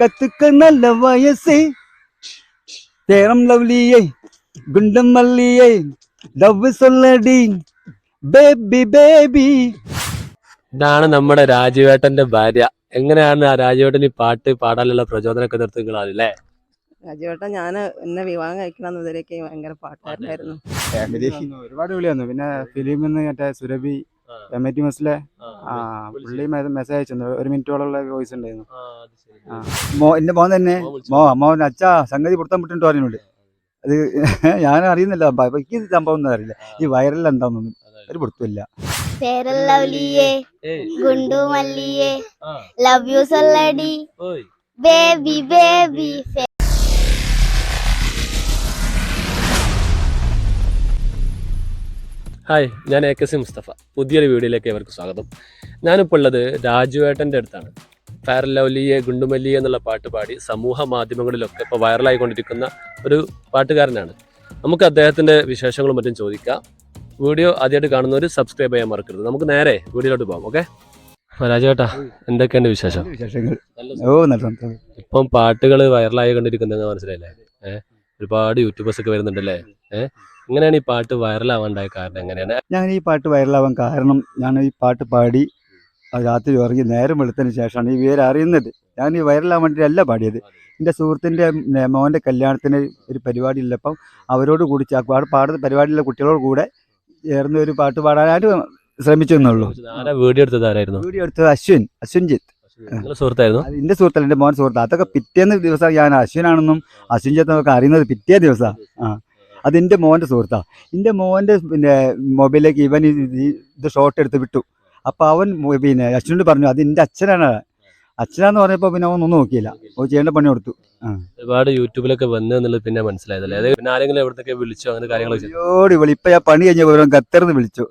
കത്തുക്ക നല്ല വയസ്സ്. കേരം ലവ്ലിയേ ഗുണ്ടം മല്ലിയേ ലവ് സൊല്ലടി. Baby baby. ഇതാണ് നമ്മുടെ രാജുവേട്ടന്റെ ഭാര്യ. എങ്ങനെയാണ് ആ രാജുവേട്ടൻ ഈ പാട്ട് പാടാനുള്ള പ്രചോദനമൊക്കെ നിർത്തുകളല്ലേ രാജുവേട്ടൻ ഞാൻ എന്നെ വിവാഹം കഴിക്കണം ഭയങ്കര പാട്ടായിരുന്നു. ഒരുപാട് വിളി വന്നു പിന്നെ ഫിലിമിൽ നിന്ന് മറ്റേ സുരഭി എം ടി മസിലെ ആ പുള്ളി മെസ്സേജ് അയച്ചു ഒരു മിനിറ്റോളുള്ള വോയിസ് ഉണ്ടായിരുന്നു. ആ. മോ എന്റെ മോൻ തന്നെ മോ മോൻ അച്ഛാ സംഗതി പുറത്തം വിട്ടിട്ട് പറഞ്ഞോണ്ട് അത് ഞാൻ അറിയുന്നില്ല. എനിക്ക് സംഭവം ഒന്നും അറിയില്ല. ഈ വൈറൽ എന്താണെന്നൊന്നും ഒരു പുറത്തുമില്ല. ഫെയർ ലവ്ലിയേ ഗുണ്ടു മല്ലിയേ ലവ് യു സല്ലടി ബേബി ബേബി ഹായ് ഞാൻ എ കെ സി മുസ്തഫ. പുതിയൊരു വീഡിയോയിലേക്ക് അവർക്ക് സ്വാഗതം. ഞാനിപ്പോൾ ഉള്ളത് രാജുവേട്ടന്റെ അടുത്താണ്. ഫയർ ലവ്ലിയെ ഗുണ്ടുമല്ലിയെ എന്നുള്ള പാട്ട് പാടി സമൂഹ മാധ്യമങ്ങളിലൊക്കെ ഇപ്പോൾ വൈറലായിക്കൊണ്ടിരിക്കുന്ന ഒരു പാട്ടുകാരനാണ്. നമുക്ക് അദ്ദേഹത്തിന്റെ വിശേഷങ്ങളും മറ്റും ചോദിക്കാം. വീഡിയോ ആദ്യമായിട്ട് കാണുന്നവർ സബ്സ്ക്രൈബ് ചെയ്യാൻ മറക്കരുത്. നമുക്ക് നേരെ വീഡിയോയിലോട്ട് പോകാം ഓക്കെ? രാജുവേട്ടാ എന്തൊക്കെയാണ് വിശേഷം. ഇപ്പം പാട്ടുകൾ വൈറലായി കൊണ്ടിരിക്കുന്നത് മനസ്സിലായില്ലേ? ഏഹ് ഒരുപാട് യൂട്യൂബേഴ്സ് ഒക്കെ വരുന്നുണ്ടല്ലേ? ഏഹ് എങ്ങനെയാണ് ഈ പാട്ട് വൈറലാവാണ്ടായ കാരണം എങ്ങനെയാണ്? ഞാൻ ഈ പാട്ട് വൈറലാവാൻ കാരണം ഞാൻ ഈ പാട്ട് പാടി രാത്രി ഉറങ്ങി നേരം വെളുത്തതിന് ശേഷമാണ് ഈ വിവരം അറിയുന്നത്. ഞാൻ ഈ വൈറലാവാൻ വേണ്ടിയിട്ടല്ല പാടിയത്. എന്റെ സുഹൃത്തിന്റെ മോന്റെ കല്യാണത്തിന് ഒരു പരിപാടി ഉള്ളപ്പം അവരോട് കൂടി പാടുന്ന പരിപാടിയിലെ കുട്ടികളോട് കൂടെ ചേർന്ന് ഒരു പാട്ട് പാടാനായിട്ട് ശ്രമിച്ചെന്നുള്ളൂ വീഡിയോ എടുത്തത്? ആരായിരുന്നു? വീഡിയോ എടുത്തത് അശ്വിൻ അശ്വിൻജിത്ത്. സുഹൃത്തായിരുന്നു? എന്റെ സുഹൃത്തല്ല എന്റെ മോൻ സുഹൃത്ത്. അതൊക്കെ പിറ്റേന്ന് ദിവസം ഞാൻ അശ്വിനാണെന്നും അശ്വിൻ അശ്വിൻജിത്തൊക്കെ അറിയുന്നത് പിറ്റേ ദിവസം ആ. അത് എന്റെ മോന്റെ സുഹൃത്താണ് എന്റെ മോന്റെ പിന്നെ മൊബൈലിലേക്ക് ഇവൻ ഇത് ഈ ഇത് ഷോട്ട് എടുത്ത് വിട്ടു. അപ്പോൾ അവൻ പിന്നെ അച്ഛനോട് പറഞ്ഞു അത് എന്റെ അച്ഛനാണ്. അച്ഛനാന്ന് പറഞ്ഞപ്പോൾ പിന്നെ അവൻ ഒന്നും നോക്കിയില്ല. ഓ ചെയ്യേണ്ട പണി കൊടുത്തു. ഒരുപാട് യൂട്യൂബിലൊക്കെ വന്നു എന്നുള്ളത് പിന്നെ മനസ്സിലായതല്ലേ? പിന്നെ ആരെങ്കിലും എവിടത്തൊക്കെ വിളിച്ചോ അങ്ങനെ കാര്യങ്ങളൊക്കെ? ജോടി വിളി ഇപ്പം ഞാൻ പണി കഴിഞ്ഞ വിവരം ഖത്തറിന്ന് വിളിച്ചു.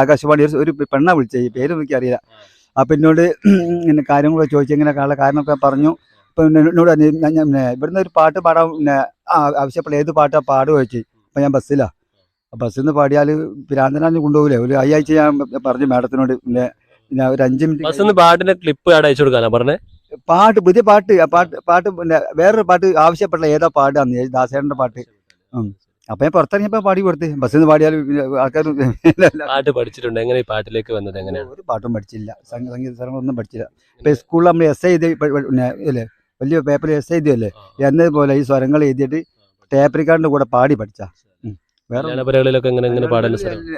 ആകാശവാണി ഒരു- പെണ്ണാ വിളിച്ചേ വിളിച്ചത് ഈ പേര് എനിക്ക് അറിയില്ല. അപ്പം എന്നോട് ഇങ്ങനെ കാര്യങ്ങളൊക്കെ ചോദിച്ചു ഇങ്ങനെ കാര്യങ്ങളൊക്കെ കാരണമൊക്കെ പറഞ്ഞു. ഇപ്പം എന്നോട് ഇവിടുന്ന് ഒരു പാട്ട് പാടാൻ ആവശ്യപ്പെട്ട ഏത് പാട്ടാണ് പാടുക ചോദിച്ചു. അപ്പം ഞാൻ ബസ്സിലാണ് ബസ്സിൽ നിന്ന് പാടിയാൽ പിരാന്തനാണ് കൊണ്ടുപോകില്ലേ ഒരു അയ്യാഴ്ച ഞാൻ പറഞ്ഞു മാഡത്തിനോട് പിന്നെ പിന്നെ ഒരു അഞ്ച് മിനിറ്റ് പാട്ടിന്റെ ക്ലിപ്പ് അയച്ചു കൊടുക്കാനാ പറഞ്ഞേ? പാട്ട് പുതിയ പാട്ട്. പാട്ട് പാട്ട് പിന്നെ വേറൊരു പാട്ട് ആവശ്യപ്പെട്ട ഏതാ പാട്ടാന്ന് ദാസേട്ടന്റെ പാട്ട്? അപ്പൊ ഞാൻ പുറത്തിറങ്ങിയപ്പോ പാടി കൊടുത്ത്. ബസ്സിൽ നിന്ന് പാടിയാൽ ആൾക്കാർ പാട്ട് പഠിച്ചിട്ടുണ്ട്. എങ്ങനെ ഈ പാട്ടിലേക്ക് വന്നത്? എങ്ങനെയാണ് ഒരു പാട്ടും പഠിച്ചില്ല. സംഗ- സംഗീത സ്ഥലങ്ങളൊന്നും പഠിച്ചില്ല. ഇപ്പൊ സ്കൂളിൽ നമ്മൾ എസ് എഴുതി വലിയ പേപ്പറിൽ എസ് എഴുതിയല്ലേ? എന്നതുപോലെ ഈ സ്വരങ്ങൾ എഴുതിയിട്ട് ടേപ്പ് റിക്കാർഡിന്റെ കൂടെ പാടി പഠിച്ചാ. വേറെ കല്യാണ പരിപാടികളൊക്കെ എങ്ങനെ എങ്ങനെ പാടാൻ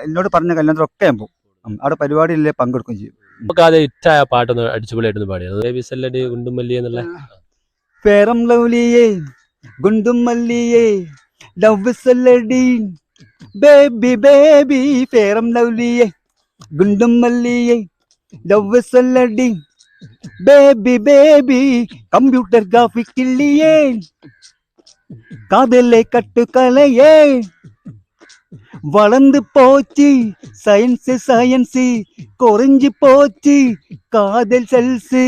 എന്നോട് പറഞ്ഞ കല്യാണത്തിലൊക്കെ ഞാൻ പോകും. അവിടെ പരിപാടിയില്ലേ പങ്കെടുക്കും ചെയ്യും. നമുക്ക് ആദ്യം ഇറ്റായ പാട്ടൊന്ന് അടിച്ചുപൊളിയായിട്ടൊന്ന് പാടിയത് ബേബി സല്ലടി ഗുണ്ടുമല്ലി എന്നുള്ള? പേരം ലൗലിയേ ലവ് സല്ലടി ബേബി ബേബി പേരം ലൗലിയേ ലവ് സല്ലടി ബേബി ബേബി കമ്പ്യൂട്ടർ ഗ്രാഫിക് ഇല്ലിയേ காதலை கட்டுக்கலையே வளர்ந்து போச்சு சயின்ஸ் சயின்ஸ் குறைஞ்சு போச்சு காதல் செல்ஸ்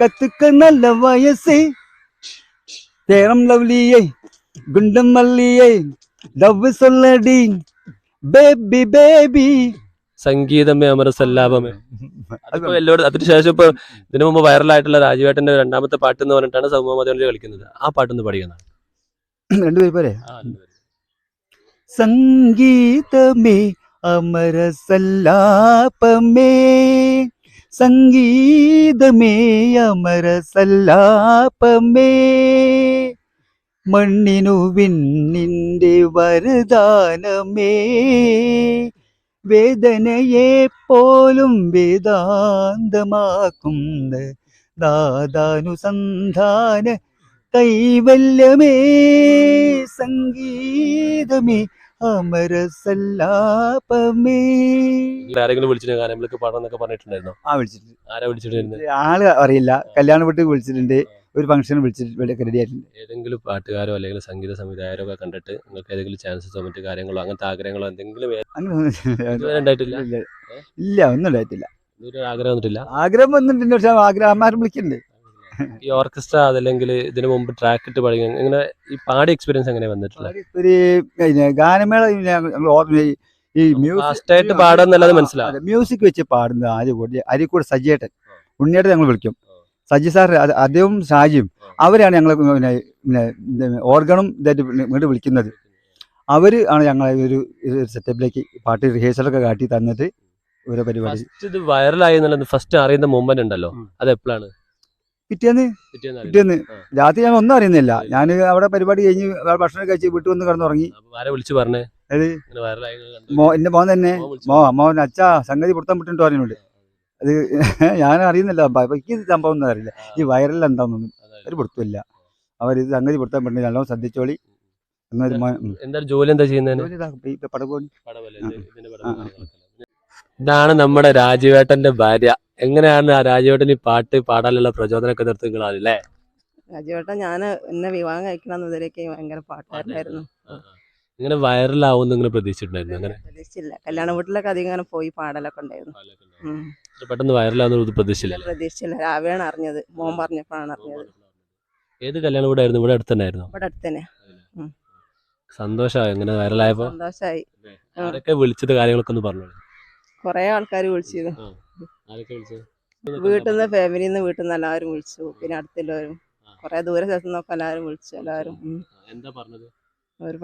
கத்துக்க நல்ல வயசு தேரம் லவ்லியை குண்டம் மல்லியை லவ் சொல்லடி பேபி பேபி സംഗീതമേ അമരസല്ലാപമേ അതിപ്പോ എല്ലാവരും അതിനുശേഷം ഇപ്പൊ ഇതിനു മുമ്പ് വൈറലായിട്ടുള്ള രാജുവേട്ടന്റെ രണ്ടാമത്തെ പാട്ട് എന്ന് പറഞ്ഞിട്ടാണ് സമൂഹ മാധ്യമങ്ങളിൽ കളിക്കുന്നത് ആ പാട്ടൊന്ന് പഠിക്കുന്നത് രണ്ടുപേര് പോരെ? സംഗീതമേ അമരസല്ലാപമേ. സംഗീതമേ അമരസല്ലാപമേ. മണ്ണിനു വിന്നിന്റെ വരദാനമേ. വേദനയെ പോലും വേദാന്തമാക്കുന്ന ദാദാനുസന്ധാന കൈവല്യമേ സംഗീതമേ അമരസല്ലാപമേ. ആരെങ്കിലും വിളിച്ചിട്ട് ഗാനങ്ങൾക്ക് പാടാം എന്നൊക്കെ പറഞ്ഞിട്ടുണ്ടായിരുന്നോ? ആ വിളിച്ചിട്ടുണ്ട് ആരാ വിളിച്ചിട്ടുണ്ട് ആൾ അറിയില്ല. കല്യാണ വീട്ടിൽ വിളിച്ചിട്ടുണ്ട്. ഒരു ഫംഗ്ഷൻ വിളിച്ചിട്ട് റെഡി ആയിട്ടുണ്ട്. ഏതെങ്കിലും പാട്ടുകാരോ അല്ലെങ്കിൽ സംഗീത സംവിധായകരോ ഒക്കെ കണ്ടിട്ട് നിങ്ങൾക്ക് ഏതെങ്കിലും ചാൻസസോ മറ്റു കാര്യങ്ങളോ അങ്ങനത്തെ ആഗ്രഹങ്ങളോ എന്തെങ്കിലും അങ്ങനെ ഉണ്ടായിട്ടില്ല? ഇല്ല. ഒന്നും ഉണ്ടായിട്ടില്ല. ആഗ്രഹം വന്നിട്ടില്ല? ആഗ്രഹം വന്നിട്ടുണ്ട് പക്ഷെ ആഗ്രഹമാരും വിളിക്കുന്നുണ്ട്. ഈ ഓർക്കസ്ട്ര അതല്ലെങ്കിൽ ഇതിനു മുമ്പ് ട്രാക്ക് ഇട്ട് പഠിക്കാൻ ഇങ്ങനെ ഈ പാടി എക്സ്പീരിയൻസ് എങ്ങനെ വന്നിട്ടുള്ളത്? ഒരു പിന്നെ ഗാനമേള ഞങ്ങൾ ഓർമ്മ ഈ- മ്യൂസിക് പാടുന്നല്ലാതെ മനസ്സിലാവും മ്യൂസിക് വെച്ച് പാടുന്നത് ആദ്യം കൂടി അരിക്കൂടെ സജിയേട്ടൻ ഉണ്ണിയേട്ടൻ ഞങ്ങൾ വിളിക്കും. സജി സാർ അദ്ദേഹം ഷാജിയും അവരാണ് ഞങ്ങളെ പിന്നെ പിന്നെ ഓർഗണും ഇതായിട്ട് ഇങ്ങോട്ട് വിളിക്കുന്നത്. അവർ ആണ് ഞങ്ങളെ ഒരു സെറ്റപ്പിലേക്ക് പാട്ട് റിഹേഴ്സലൊക്കെ കാട്ടി തന്നിട്ട് ഓരോ പരിപാടി. ഫസ്റ്റ് ഇത് വൈറലായി എന്നുള്ളത് ഫസ്റ്റ് അറിയുന്ന മൂവ്മെന്റ് ഉണ്ടല്ലോ. അത് എപ്പോഴാണ് പിറ്റേന്ന്? പിറ്റേന്ന് രാത്രി ഞാൻ ഒന്നും അറിയുന്നില്ല. ഞാൻ അവിടെ പരിപാടി കഴിഞ്ഞ് ഭക്ഷണം കഴിച്ച് വീട്ടിൽ വന്ന് കിടന്നുറങ്ങി. വിളിച്ചു പറഞ്ഞേ? എന്റെ മോൻ തന്നെ. മോ മോൻ അച്ഛാ സംഗതി പുറത്തം വിട്ടിട്ട് പറയുന്നുണ്ട് അത് ഞാൻ അറിയുന്നില്ല. എനിക്ക് സംഭവം ഒന്നും അറിയില്ല. ഈ വൈറൽ എന്താണെന്നൊന്നും അവർ ഒരു പിടുത്തമില്ല അവർ ഇത് സംഗതി പുറത്തം പറ്റി നല്ലോണം ശ്രദ്ധിച്ചോളി. ജോലി എന്താ. ഇതാണ് നമ്മുടെ രാജുവേട്ടന്റെ ഭാര്യ. എങ്ങനെയാണ് ആ രാജേട്ടൻ ഈ പാട്ട് പാടാനുള്ള പ്രചോദനമൊക്കെ നിർത്തുകളല്ലേ രാജേട്ടൻ ഞാൻ എന്നെ വിവാഹം കഴിക്കണം ഭയങ്കര പാട്ടുകാരനായിരുന്നു. ഇങ്ങനെ വൈറലാവും നിങ്ങൾ പ്രതീക്ഷിച്ചിട്ടുണ്ടായിരുന്നു അങ്ങനെ? പ്രതീക്ഷിച്ചില്ല. കല്യാണ വീട്ടിലൊക്കെ അധികം ഇങ്ങനെ പോയി പാടലൊക്കെ ഉണ്ടായിരുന്നു. പെട്ടെന്ന് വൈറലാവുന്ന പ്രതീക്ഷിച്ചില്ല പ്രതീക്ഷിച്ചില്ല. രാവിലെയാണ് അറിഞ്ഞത്. മോൻ പറഞ്ഞപ്പോഴാണ് അറിഞ്ഞത്. ഏത് കല്യാണ വീടായിരുന്നു? ഇവിടെ അടുത്ത് തന്നെയായിരുന്നു ഇവിടെ അടുത്ത് തന്നെ സന്തോഷമായി ഇങ്ങനെ വൈറലായപ്പോ സന്തോഷമായി വിളിച്ചത് കാര്യങ്ങളൊക്കെ ഒന്ന് പറഞ്ഞു കുറെ ആൾക്കാർ വിളിച്ചിരുന്നു. വീട്ടിൽ നിന്ന് ഫാമിലിയിൽ നിന്ന് വീട്ടിൽ നിന്ന് എല്ലാവരും വിളിച്ചു. പിന്നെ അടുത്തുള്ളവരും കുറെ ദൂരെ സ്ഥലത്തു നിന്നൊക്കെ എല്ലാവരും വിളിച്ചു എല്ലാവരും എന്താ പറഞ്ഞത്? ഒരു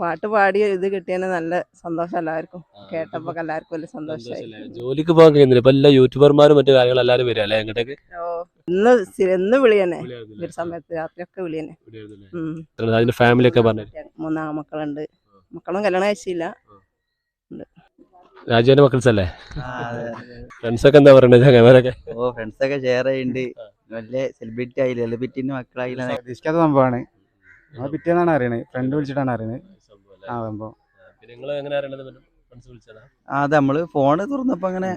പാട്ട് പാടി ഇത് കിട്ടിയതിന് നല്ല സന്തോഷം എല്ലാവർക്കും. കേട്ടപ്പോ എല്ലാവർക്കും വലിയ സന്തോഷമായി? ജോലിക്ക് പോകാൻ കഴിയുന്നില്ല. ഇപ്പൊ എല്ലാ യൂട്യൂബർമാരും മറ്റു കാര്യങ്ങളും എല്ലാവരും വരും അല്ലേ എങ്ങോട്ടേക്ക് ഓ ഇന്ന് ഇന്ന് വിളിയനെ ഒരു സമയത്ത് രാത്രിയൊക്കെ വിളിയനെ ഫാമിലി ഒക്കെ പറഞ്ഞു. മൂന്നാ മക്കളുണ്ട്. മക്കളും കല്യാണം കഴിച്ചില്ല. രാജുവിന്റെ മക്കൾസ് അല്ലേ ഫ്രണ്ട്സ് ഒക്കെ എന്താ പറയണത് ചങ്ങന്മാരൊക്കെ ഓ ഫ്രണ്ട്സ് ഒക്കെ ഷെയർ ചെയ്യുന്നുണ്ട് വലിയ സെലിബ്രിറ്റി ആയില്ല? സെലിബ്രിറ്റിന്റെ മക്കളായില്ല? പ്രതീക്ഷിക്കാത്ത സംഭവമാണ് നമ്മൾ പിറ്റേന്നാണ് അറിയണത് ഫ്രണ്ട് വിളിച്ചിട്ടാണ് അറിയണത് ആ സംഭവം. അത് നമ്മൾ ഫോണ് തുറന്നപ്പോ അങ്ങനെ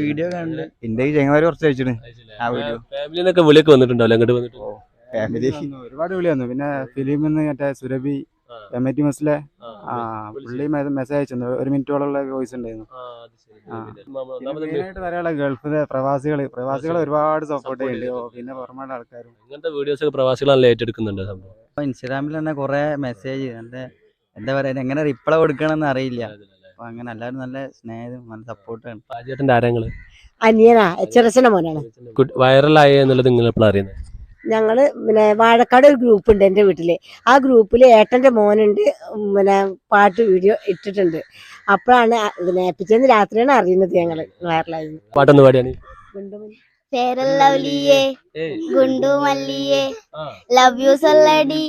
വീഡിയോ കണ്ട്. എന്റെ ചെങ്ങന്മാര് കുറച്ച് അയച്ചിട്ട് ആ വീഡിയോ ഫാമിലി വിളിയൊക്കെ വന്നിട്ടുണ്ടല്ലോ അങ്ങോട്ട് വന്നിട്ട്? ഫാമിലി ഒരുപാട് വിളി വന്നു. പിന്നെ ഫിലിമിന്ന് മറ്റേ സുരഭി. എം ഐ ടി മെസ്സിലെ ആ. പുള്ളി മെസ്സേജ് അയച്ചിരുന്നു. ഒരു മിനിറ്റോളുള്ള വോയിസ് ഉണ്ടായിരുന്നു. മെയിനായിട്ട് പറയാനുള്ള ഗൾഫിലെ പ്രവാസികൾ. പ്രവാസികൾ ഒരുപാട് സപ്പോർട്ട് ചെയ്യുന്നുണ്ട് പിന്നെ പുറമേടെ ആൾക്കാരും. ഇങ്ങനത്തെ വീഡിയോസ് ഏറ്റെടുക്കുന്നുണ്ട് സംഭവം? ഇൻസ്റ്റാഗ്രാമിൽ തന്നെ കുറെ മെസ്സേജ് എന്റെ എന്താ പറയാ എങ്ങനെ റിപ്ലൈ കൊടുക്കണമെന്ന് അറിയില്ല. അപ്പൊ അങ്ങനെ എല്ലാവരും നല്ല സ്നേഹം നല്ല സപ്പോർട്ടാണ് അനിയനാ എച്ച് മോനാണ്. വൈറലായി എന്നുള്ളത് നിങ്ങൾ എപ്പോഴാണ് അറിയുന്നത് ഞങ്ങൾ പിന്നെ വാഴക്കാട് ഒരു ഗ്രൂപ്പ് ഉണ്ട് എന്റെ വീട്ടിൽ ആ ഗ്രൂപ്പിൽ ഏട്ടന്റെ മോനുണ്ട് പിന്നെ പാട്ട് വീഡിയോ ഇട്ടിട്ടുണ്ട്. അപ്പോഴാണ് പിന്നെ പിറ്റേന്ന് രാത്രിയാണ് അറിയുന്നത് ഞങ്ങൾ വൈറലായി. പാട്ടൊന്ന് പാടിയാണ്. ഫെയർ ലവ്ലിയേ ഗുണ്ടു മല്ലിയേ ലവ് യു സല്ലടി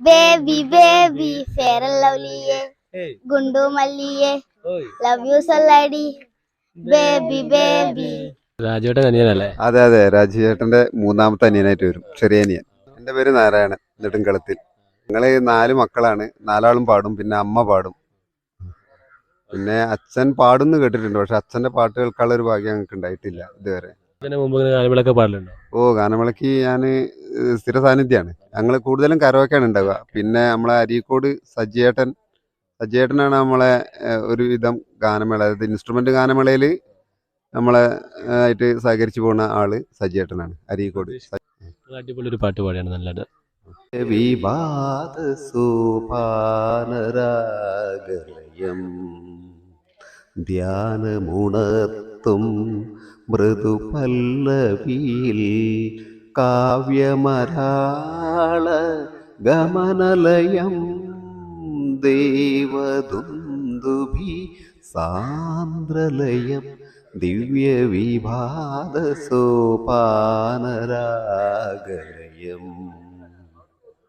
ബേബി ബേബി ഗുണ്ടു മല്ലിയേ ലവ് യു സല്ലടി ബേബി ബേബി രാജേട്ടൻ അനിയനല്ലേ? അതെ അതെ. രാജുചേട്ടന്റെ മൂന്നാമത്തെ അനിയനായിട്ട് വരും. ചെറിയ അനിയൻ. എന്റെ പേര് നാരായണൻ. നെടുങ്കളത്തിൽ. ഞങ്ങൾ നാല് മക്കളാണ്. നാലാളും പാടും. പിന്നെ അമ്മ പാടും. പിന്നെ അച്ഛൻ പാടുന്നു കേട്ടിട്ടുണ്ട്. പക്ഷെ അച്ഛന്റെ പാട്ട് കേൾക്കാനുള്ള ഒരു ഭാഗ്യം ഞങ്ങൾക്ക് ഉണ്ടായിട്ടില്ല ഇതുവരെ. ഇതിന് മുമ്പ് ഇങ്ങനെ ഗാനമേളൊക്കെ പാടലുണ്ടോ ഓ ഗാനമേളയ്ക്ക് ഞാൻ സ്ഥിര സാന്നിധ്യമാണ് ഞങ്ങൾ കൂടുതലും കരവൊക്കെയാണ് ഉണ്ടാവുക. പിന്നെ നമ്മളെ അരീക്കോട് സജ്ജേട്ടൻ. സജ്ജേട്ടനാണ് നമ്മളെ ഒരുവിധം ഒരു വിധം ഗാനമേള. അതായത് ഇൻസ്ട്രുമെന്റ് ഗാനമേളയിൽ നമ്മളെ ആയിട്ട് സഹകരിച്ചു പോകുന്ന ആൾ സജിയേട്ടനാണ് അരീക്കോട്. അടിപൊളി ഒരു പാട്ട് പാടിയാണ് നല്ലത്. വിവാദ സോപാനരാഗലയം ധ്യാനമുണർത്തും മൃദുപല്ലവിയിൽ കാവ്യമരാള ഗമനലയം ദേവദുന്ദുഭി സാന്ദ്രലയം ദിവ്യവിഭാത സോപാനരാഗലയം